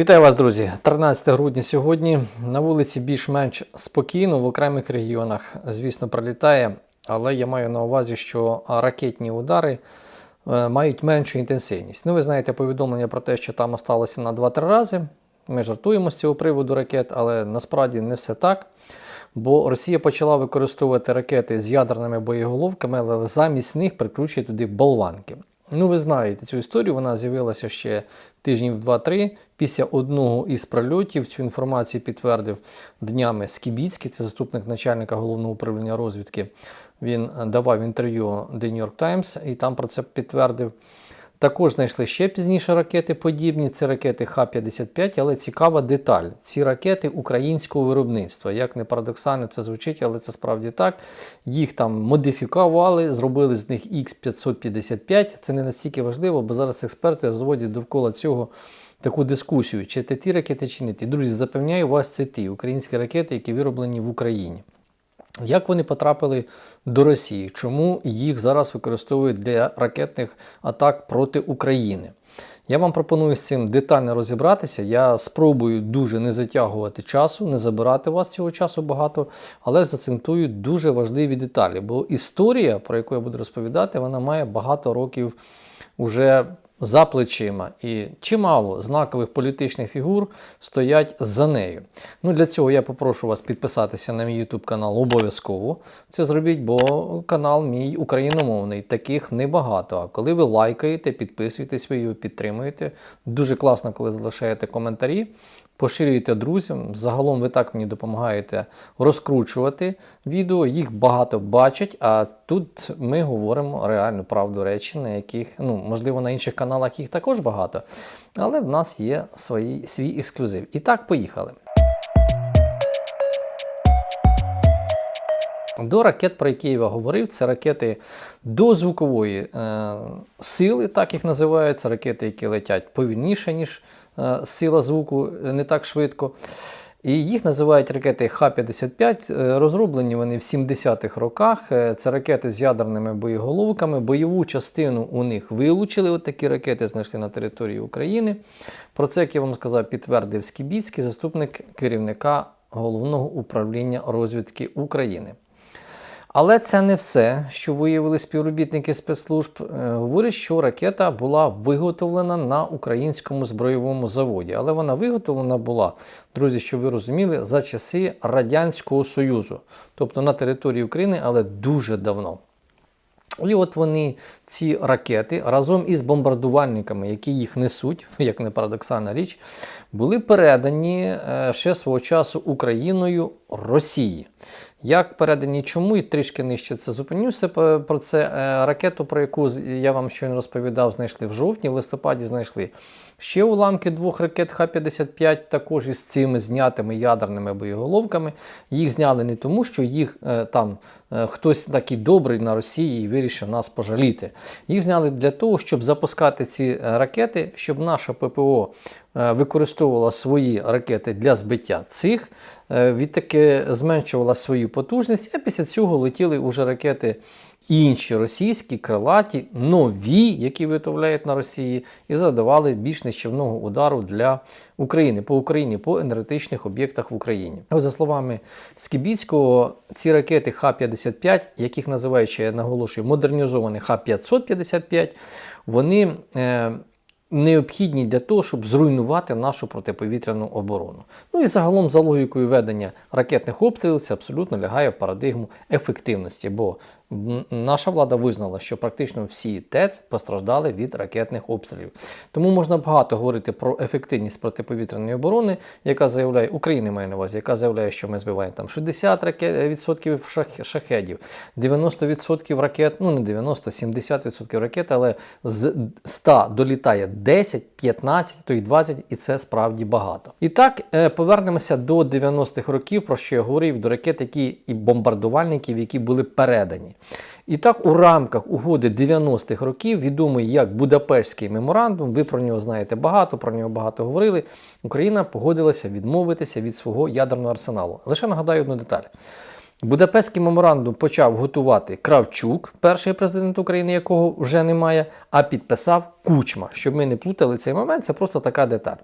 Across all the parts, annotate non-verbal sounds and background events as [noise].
Вітаю вас, друзі! 13 грудня сьогодні. На вулиці більш-менш спокійно, в окремих регіонах, звісно, пролітає, але я маю на увазі, що ракетні удари е, мають меншу інтенсивність. Ну, ви знаєте повідомлення про те, що там осталося на 2-3 рази. Ми жартуємо з цього приводу ракет, але насправді не все так. Бо Росія почала використовувати ракети з ядерними боєголовками, але замість них прикручує туди болванки. Ну, ви знаєте цю історію, вона з'явилася ще тижнів 2-3. Після одного із прольотів цю інформацію підтвердив днями Скібіцький, це заступник начальника головного управління розвідки. Він давав інтерв'ю The New York Times і там про це підтвердив. Також знайшли ще пізніше ракети подібні. Це ракети Х-55, але цікава деталь. Ці ракети українського виробництва. Як не парадоксально це звучить, але це справді так. Їх там модифікували, зробили з них Х555. Це не настільки важливо, бо зараз експерти розводять довкола цього таку дискусію, чи це ті ракети, чи не ті. Друзі, запевняю вас, це ті українські ракети, які вироблені в Україні. Як вони потрапили до Росії? Чому їх зараз використовують для ракетних атак проти України? Я вам пропоную з цим детально розібратися. Я спробую дуже не затягувати часу, не забирати у вас цього часу багато, але зацентую дуже важливі деталі. Бо історія, про яку я буду розповідати, вона має багато років уже за плечима, і чимало знакових політичних фігур стоять за нею. Ну, Для цього я попрошу вас підписатися на мій YouTube канал обов'язково. Це зробіть, бо канал мій україномовний, таких небагато. А коли ви лайкаєте, підписуєтесь, ви його підтримуєте. Дуже класно, коли залишаєте коментарі. Поширюйте друзям. Загалом ви так мені допомагаєте розкручувати відео, їх багато бачать, а тут ми говоримо реальну правду речі, на яких, ну, можливо, на інших каналах їх також багато, але в нас є свої, свій ексклюзив. І так, поїхали. До ракет, про які я говорив, це ракети дозвукової е, сили, так їх називаються, ракети, які летять повільніше, ніж сила звуку, не так швидко. І їх називають ракети Х-55. Е, розроблені вони в 70-х роках. Е, це ракети з ядерними боєголовками. Бойову частину у них вилучили. От такі ракети знайшли на території України. Про це, як я вам сказав, підтвердив Скібіцький, заступник керівника головного управління розвідки України. Але це не все, що виявили співробітники спецслужб. Е, Говорять, що ракета була виготовлена на українському збройовому заводі. Але вона виготовлена була, друзі, що ви розуміли, за часи Радянського Союзу, тобто на території України, але дуже давно. І от вони, ці ракети, разом із бомбардувальниками, які їх несуть, [laughs] як не парадоксальна річ, були передані е, ще свого часу Україною Росії. Як передані чому і трішки нижче це зупинюся про це. Е, ракету, про яку я вам щойно розповідав, знайшли в жовтні, в листопаді знайшли ще уламки двох ракет Х-55, також із цими знятими ядерними боєголовками. Їх зняли не тому, що їх е, там е, хтось такий добрий на Росії і вирішив нас пожаліти. Їх зняли для того, щоб запускати ці ракети, щоб наша ППО використовувала свої ракети для збиття цих. Відтаки зменшувала свою потужність, а після цього летіли вже ракети інші російські, крилаті, нові, які виготовляють на Росії, і завдавали більш нищівного удару для України по Україні, по енергетичних об'єктах в Україні. За словами Скібіцького, ці ракети Х-55, яких називають я наголошую, модернізовані Х-555, вони. Е, необхідні для того, щоб зруйнувати нашу протиповітряну оборону. Ну і загалом, за логікою ведення ракетних обстрілів, це абсолютно лягає в парадигму ефективності, бо наша влада визнала, що практично всі ТЕЦ постраждали від ракетних обстрілів. Тому можна багато говорити про ефективність протиповітряної оборони, яка заявляє, Україна має на увазі, яка заявляє, що ми збиваємо там 60% шах, шахедів, 90% ракет, ну не 90, 70% ракет, але з 100 долітає 10, 15, то й 20, і це справді багато. І так, е, повернемося до 90-х років, про що я говорив, до ракет, які і бомбардувальників, які були передані. І так, у рамках угоди 90-х років, відомий як Будапештський меморандум, ви про нього знаєте багато, про нього багато говорили. Україна погодилася відмовитися від свого ядерного арсеналу. Лише нагадаю одну деталь. Будапештський меморандум почав готувати Кравчук, перший президент України, якого вже немає, а підписав Кучма. Щоб ми не плутали цей момент, це просто така деталь.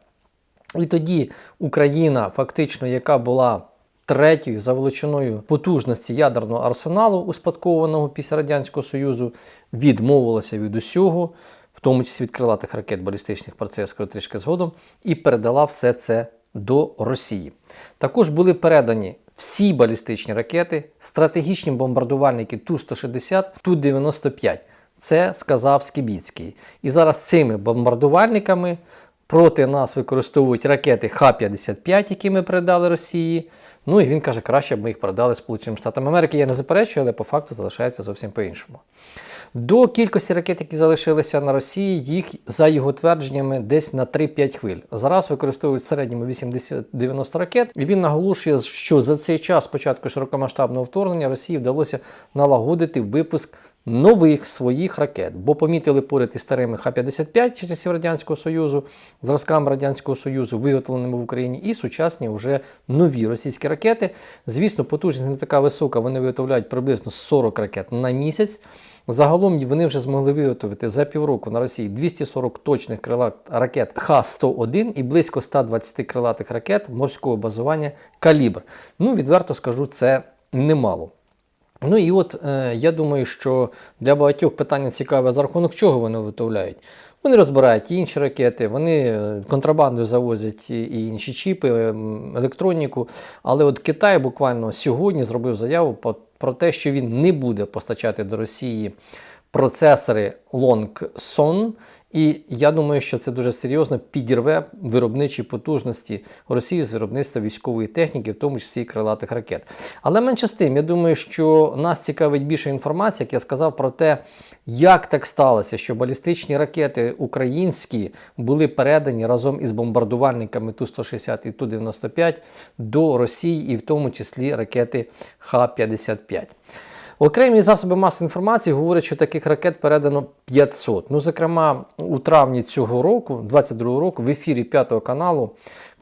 І тоді Україна, фактично, яка була третьою за величиною потужності ядерного арсеналу, успадкованого після Радянського Союзу, відмовилася від усього, в тому числі від крилатих ракет балістичних, про трішки згодом, і передала все це до Росії. Також були передані всі балістичні ракети, стратегічні бомбардувальники Ту-160, Ту-95. Це сказав Скібіцький. І зараз цими бомбардувальниками проти нас використовують ракети Х-55, які ми передали Росії. Ну і він каже, краще б ми їх передали Сполученим Штатам Америки. Я не заперечую, але по факту залишається зовсім по-іншому. До кількості ракет, які залишилися на Росії, їх, за його твердженнями, десь на 3-5 хвиль. Зараз використовують в середньому 80-90 ракет, і він наголошує, що за цей час початку широкомасштабного вторгнення Росії вдалося налагодити випуск нових своїх ракет, бо помітили поряд із старими Х-55 часів Радянського Союзу, зразками Радянського Союзу, виготовленими в Україні, і сучасні вже нові російські ракети. Звісно, потужність не така висока, вони виготовляють приблизно 40 ракет на місяць. Загалом вони вже змогли виготовити за півроку на Росії 240 точних крилат ракет Х-101 і близько 120 крилатих ракет морського базування Калібр. Ну, відверто скажу, це немало. Ну і от е, я думаю, що для багатьох питання цікаве, за рахунок чого вони виготовляють. Вони розбирають інші ракети, вони е, контрабандою завозять і інші чіпи, е, електроніку. Але от Китай буквально сьогодні зробив заяву про те, що він не буде постачати до Росії процесори Longson. І я думаю, що це дуже серйозно підірве виробничі потужності Росії з виробництва військової техніки, в тому числі крилатих ракет. Але менше з тим, я думаю, що нас цікавить більше інформація, як я сказав, про те, як так сталося, що балістичні ракети українські були передані разом із бомбардувальниками Ту-160 і Ту-95 до Росії, і в тому числі ракети Х-55. Окремі засоби масової інформації говорять, що таких ракет передано 500. Ну, зокрема, у травні цього року, 22 року, в ефірі 5 каналу,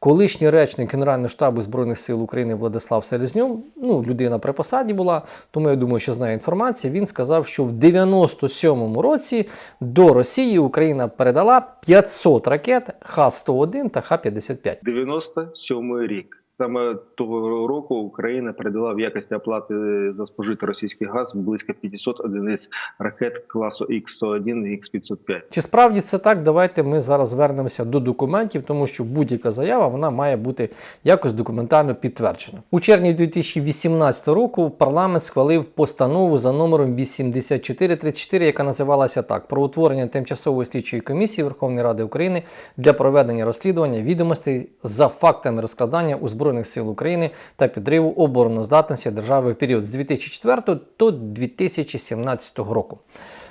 колишній речник Генерального штабу Збройних сил України Владислав Селезньов, ну, людина при посаді була, тому я думаю, що знає інформацію. Він сказав, що в 97-му році до Росії Україна передала 500 ракет Х-101 та Х-55. 97 рік. Саме того року Україна передала в якості оплати за спожитий російський газ близько 500 одиниць ракет класу Х-101 і Х-505. Чи справді це так? Давайте ми зараз звернемося до документів, тому що будь-яка заява вона має бути якось документально підтверджена. У червні 2018 року парламент схвалив постанову за номером 8434, яка називалася так: про утворення тимчасової слідчої комісії Верховної Ради України для проведення розслідування відомостей за фактами розкрадання у Збройних сил України та підриву обороноздатності держави в період з 2004 до 2017 року.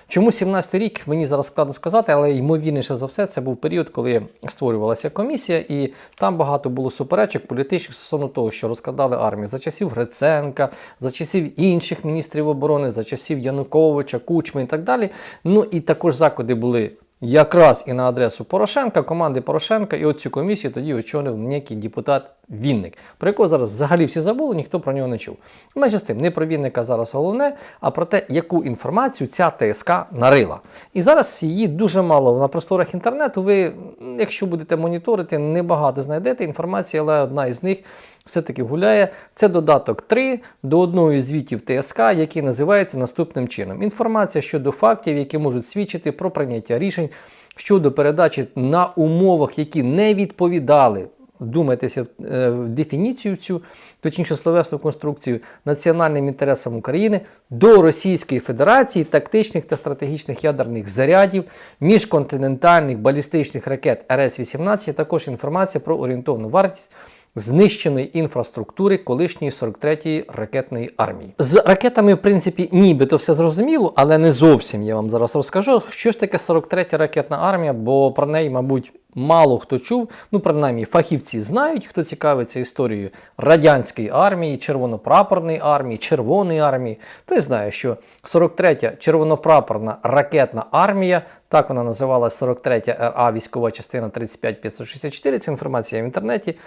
Чому 17 рік мені зараз складно сказати, але ймовірніше за все, це був період, коли створювалася комісія, і там багато було суперечок політичних стосовно того, що розкрадали армію за часів Гриценка, за часів інших міністрів оборони, за часів Януковича, Кучми і так далі. Ну і також заклади були. Якраз і на адресу Порошенка, команди Порошенка, і от цю комісію тоді очолив некий депутат Вінник, про якого зараз взагалі всі забули, ніхто про нього не чув. Менше з тим, не про Вінника зараз головне, а про те, яку інформацію ця ТСК нарила. І зараз її дуже мало на просторах інтернету. Ви, якщо будете моніторити, небагато знайдете інформації, але одна із них все-таки гуляє. Це додаток 3 до одного із звітів ТСК, який називається наступним чином: інформація щодо фактів, які можуть свідчити про прийняття рішень щодо передачі на умовах, які не відповідали. Вдумайтеся в, е, дефініцію цю, точніше словесну конструкцію національним інтересам України до Російської Федерації тактичних та стратегічних ядерних зарядів, міжконтинентальних балістичних ракет РС-18, також інформація про орієнтовну вартість знищеної інфраструктури колишньої 43-ї ракетної армії. З ракетами, в принципі, нібито все зрозуміло, але не зовсім я вам зараз розкажу, що ж таке 43-я ракетна армія, бо про неї, мабуть, мало хто чув. Ну, принаймні, фахівці знають, хто цікавиться історією радянської армії, червонопрапорної армії, червоної армії. Той знає, що 43-я червонопрапорна ракетна армія. Так вона називалась 43 РА військова частина 35564. Ця інформація в інтернеті.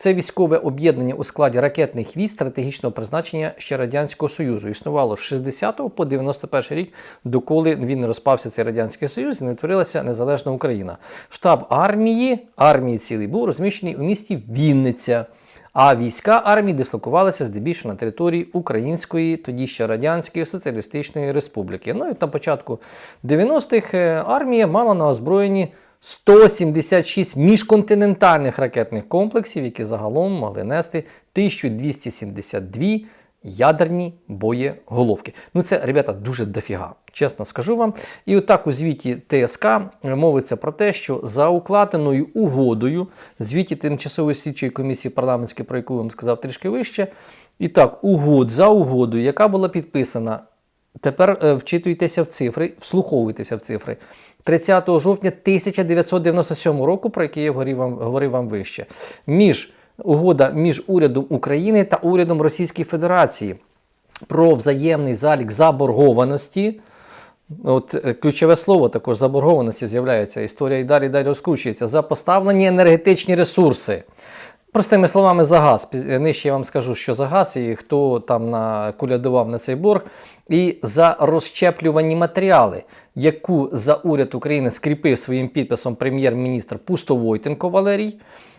Це військове об'єднання у складі ракетних військ стратегічного призначення ще Радянського Союзу. Існувало з 60 по 91 рік, доколи він розпався цей Радянський Союз і не утворилася незалежна Україна. Штаб армії, армії цілий був розміщений у місті Вінниця. А війська армії дислокувалися здебільшого на території Української, тоді ще Радянської Соціалістичної Республіки. Ну і на початку 90-х е, армія мала на озброєнні 176 міжконтинентальних ракетних комплексів, які загалом могли нести 1272 ядерні боєголовки. Ну це, ребята, дуже дофіга, чесно скажу вам. І отак у звіті ТСК мовиться про те, що за укладеною угодою, звіті Тимчасової слідчої комісії парламентської, про яку я вам сказав трішки вище, і так, угод за угодою, яка була підписана Тепер е, вчитуйтеся в цифри, вслуховуйтеся в цифри. 30 жовтня 1997 року, про який я говорив вам, говорив вам вище, між угода між урядом України та урядом Російської Федерації про взаємний залік заборгованості. От е, ключове слово також заборгованості з'являється. Історія і далі і далі розкручується за поставлені енергетичні ресурси. Простими словами, за газ. Нижче я вам скажу, що за газ і хто там накулядував на цей борг. І за розщеплювані матеріали, яку за уряд України скріпив своїм підписом прем'єр-міністр Пустовойтенко Валерій,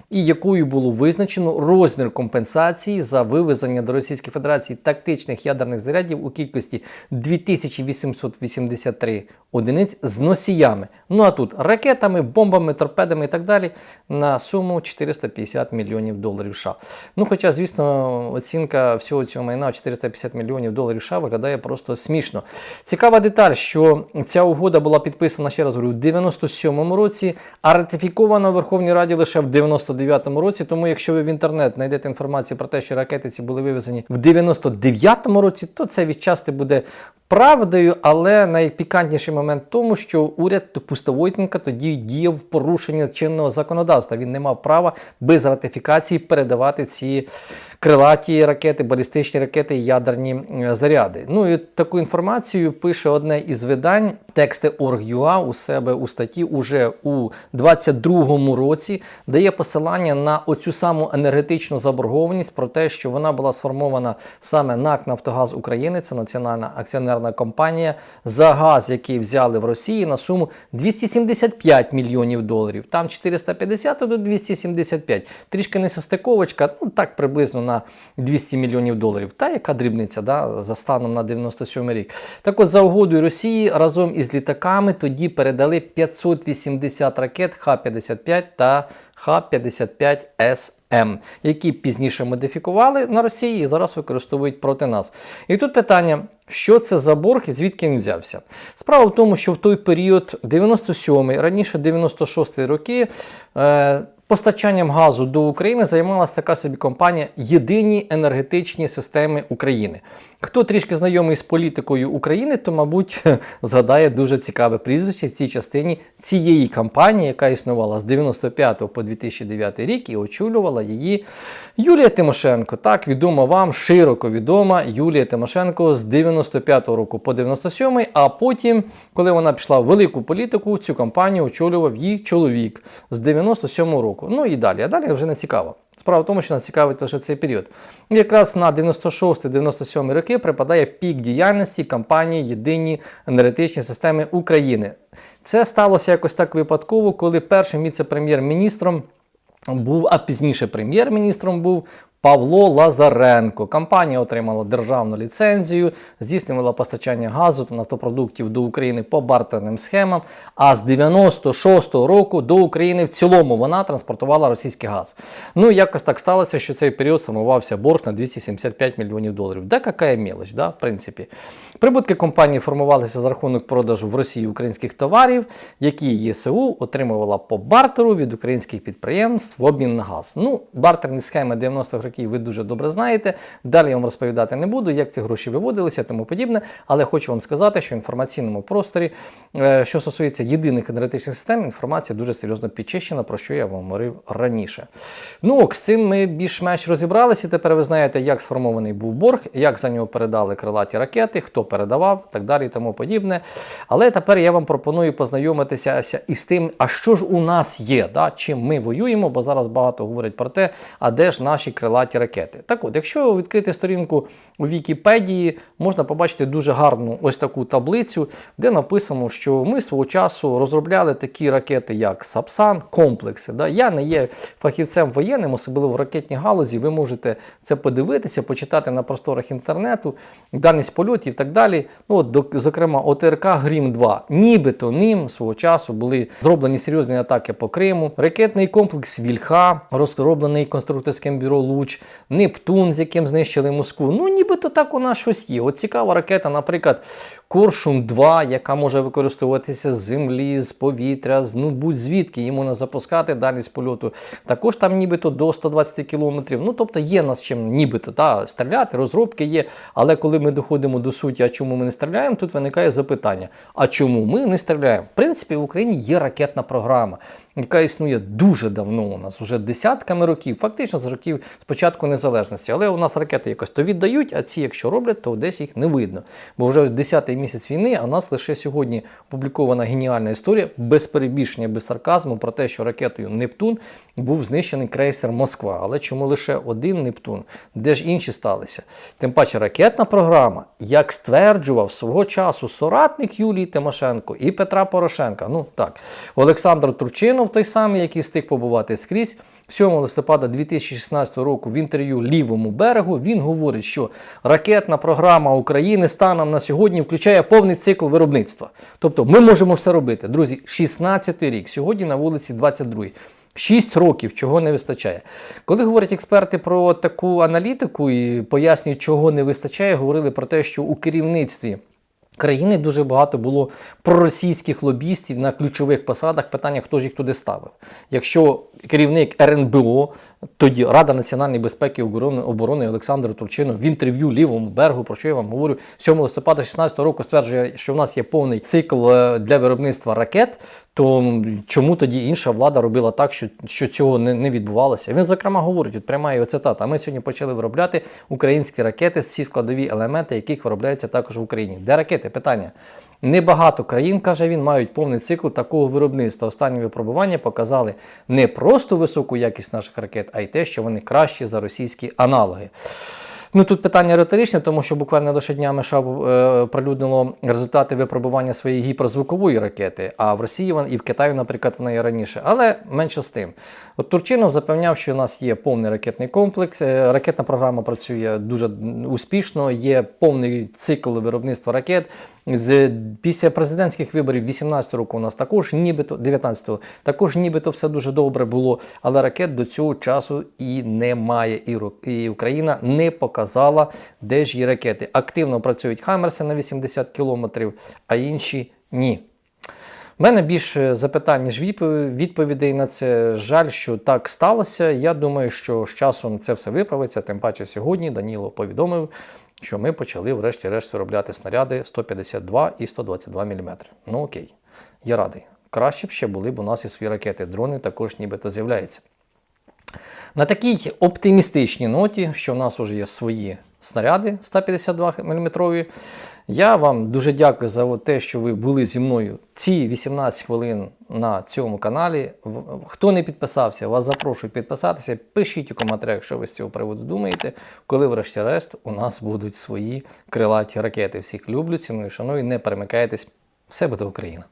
і якою було визначено розмір компенсації за вивезення до Російської Федерації тактичних ядерних зарядів у кількості 2883 одиниць з носіями. Ну а тут ракетами, бомбами, торпедами і так далі на суму 450 мільйонів доларів США. Ну, хоча, звісно, оцінка всього цього майна в 450 мільйонів доларів США виглядає просто смішно. Цікава деталь, що ця угода була підписана, ще раз говорю, в 97-му році, а ратифікована в Верховній Раді лише в 99-му році. Тому, якщо ви в інтернет знайдете інформацію про те, що ракети ці були вивезені в 99-му році, то це відчасти буде правдою, але найпікантніший момент в тому, що уряд Пустовойтенка тоді діяв в порушення чинного законодавства. Він не мав права без ратифікації передавати ці крилаті ракети, балістичні ракети і ядерні е, заряди. Ну і таку інформацію пише одне із видань тексти Org.ua у себе у статті уже у 22-му році, дає посилання на оцю саму енергетичну заборгованість про те, що вона була сформована саме НАК Нафтогаз України, це національна акціонерна компанія, за газ, який взяли в Росії на суму 275 мільйонів доларів. Там 450 до 275. Трішки несостиковочка, ну так приблизно на 200 мільйонів доларів. Та яка дрібниця да, за станом на 97 рік. Так от за угодою Росії разом із літаками тоді передали 580 ракет Х-55 та Х-55СМ, які пізніше модифікували на Росії і зараз використовують проти нас. І тут питання, що це за борг і звідки він взявся? Справа в тому, що в той період 97-й, раніше 96-й роки. Е, Постачанням газу до України займалася така собі компанія Єдині енергетичні системи України. Хто трішки знайомий з політикою України, то, мабуть, [laughs] згадає дуже цікаве прізвище в цій частині цієї компанії, яка існувала з 95 по 2009 рік і очолювала її Юлія Тимошенко. Так, відома вам, широко відома Юлія Тимошенко з 95 року по 97, а потім, коли вона пішла в велику політику, цю компанію очолював її чоловік з 97 року. Ну і далі. А далі вже не цікаво. Справа в тому, що нас цікавить лише цей період. Якраз на 96-97 роки припадає пік діяльності компанії Єдині енергетичні системи України. Це сталося якось так випадково, коли першим віце-прем'єр-міністром був, а пізніше прем'єр-міністром був Павло Лазаренко. Компанія отримала державну ліцензію, здійснювала постачання газу та нафтопродуктів до України по бартерним схемам. А з 96-го року до України в цілому вона транспортувала російський газ. Ну якось так сталося, що цей період сформувався борг на 275 мільйонів доларів. Да, яка мелоч, да, в принципі. Прибутки компанії формувалися за рахунок продажу в Росії українських товарів, які ЄСУ отримувала по бартеру від українських підприємств в обмін на газ. Ну, бартерні схеми 90-х років років, ви дуже добре знаєте. Далі я вам розповідати не буду, як ці гроші виводилися, тому подібне. Але хочу вам сказати, що в інформаційному просторі, е, що стосується єдиних енергетичних систем, інформація дуже серйозно підчищена, про що я вам говорив раніше. Ну, ок, з цим ми більш-менш розібралися. Тепер ви знаєте, як сформований був борг, як за нього передали крилаті ракети, хто передавав, так далі тому подібне. Але тепер я вам пропоную познайомитися із тим, а що ж у нас є, да? чим ми воюємо, бо зараз багато говорять про те, а де ж наші крилаті ракети. Так от, якщо відкрити сторінку у Вікіпедії, можна побачити дуже гарну ось таку таблицю, де написано, що ми свого часу розробляли такі ракети, як Сапсан, комплекси. Да? Я не є фахівцем воєнним, особливо в ракетній галузі. Ви можете це подивитися, почитати на просторах інтернету, дальність польотів і так далі. Ну, от, зокрема, ОТРК Грім 2. Нібито ним свого часу були зроблені серйозні атаки по Криму. Ракетний комплекс Вільха, розроблений конструкторським бюро Луч, Нептун, з яким знищили Москву. Ну, нібито так у нас щось є. От цікава ракета, наприклад, Коршун 2, яка може використовуватися з землі, з повітря, з ну будь-звідки її можна запускати дальність польоту. Також там нібито до 120 кілометрів. Ну тобто є нас чим нібито та, стріляти, розробки є. Але коли ми доходимо до суті, а чому ми не стріляємо, тут виникає запитання: а чому ми не стріляємо? В принципі, в Україні є ракетна програма. Яка існує дуже давно у нас, вже десятками років, фактично з років спочатку незалежності. Але у нас ракети якось то віддають, а ці, якщо роблять, то десь їх не видно. Бо вже 10-й місяць війни, а у нас лише сьогодні опублікована геніальна історія без перебільшення, без сарказму про те, що ракетою Нептун був знищений крейсер Москва. Але чому лише один Нептун? Де ж інші сталися? Тим паче ракетна програма, як стверджував свого часу соратник Юлії Тимошенко і Петра Порошенка. Ну так, Олександр Турчинов, той самий, який встиг побувати скрізь. 7 листопада 2016 року в інтерв'ю Лівому берегу він говорить, що ракетна програма України станом на сьогодні включає повний цикл виробництва. Тобто ми можемо все робити. Друзі, 16 рік, сьогодні на вулиці 22. 6 років, чого не вистачає. Коли говорять експерти про таку аналітику і пояснюють, чого не вистачає, говорили про те, що у керівництві країни дуже багато було проросійських лобістів на ключових посадах. Питання, хто ж їх туди ставив. Якщо керівник РНБО, тоді Рада національної безпеки і оборони, Олександр Турчинов в інтерв'ю Лівому берегу, про що я вам говорю, 7 листопада 2016 року стверджує, що в нас є повний цикл е, для виробництва ракет. То чому тоді інша влада робила так, що, що цього не, не відбувалося? Він, зокрема, говорить, от пряма його цитата. Ми сьогодні почали виробляти українські ракети, всі складові елементи, яких виробляються також в Україні. Де ракети? Питання. Небагато країн, каже він, мають повний цикл такого виробництва. Останні випробування показали не просто високу якість наших ракет, а й те, що вони кращі за російські аналоги. Ну тут питання риторичне, тому що буквально лише днями США е, прилюднило результати випробування своєї гіперзвукової ракети, а в Росії і в Китаї, наприклад, вона є раніше. Але менше з тим. От Турчинов запевняв, що у нас є повний ракетний комплекс, е, ракетна програма працює дуже успішно, є повний цикл виробництва ракет. З після президентських виборів 18 року у нас також нібито 19-го, також нібито все дуже добре було, але ракет до цього часу і немає. І, Україна не показала, де ж її ракети. Активно працюють Хамерси на 80 кілометрів, а інші ні. У мене більше запитань, ніж відповідей на це. Жаль, що так сталося. Я думаю, що з часом це все виправиться. Тим паче сьогодні Даніло повідомив, що ми почали, врешті-решт, виробляти снаряди 152 і 122 мм. Ну окей, я радий. Краще б ще були б у нас і свої ракети. Дрони також нібито з'являються. На такій оптимістичній ноті, що в нас вже є свої снаряди 152 мм, я вам дуже дякую за те, що ви були зі мною ці 18 хвилин на цьому каналі. Хто не підписався, вас запрошую підписатися. Пишіть у коментарях, що ви з цього приводу думаєте, коли, врешті-решт, у нас будуть свої крилаті ракети. Всіх люблю, ціную, шаную, не перемикайтесь. Все буде Україна!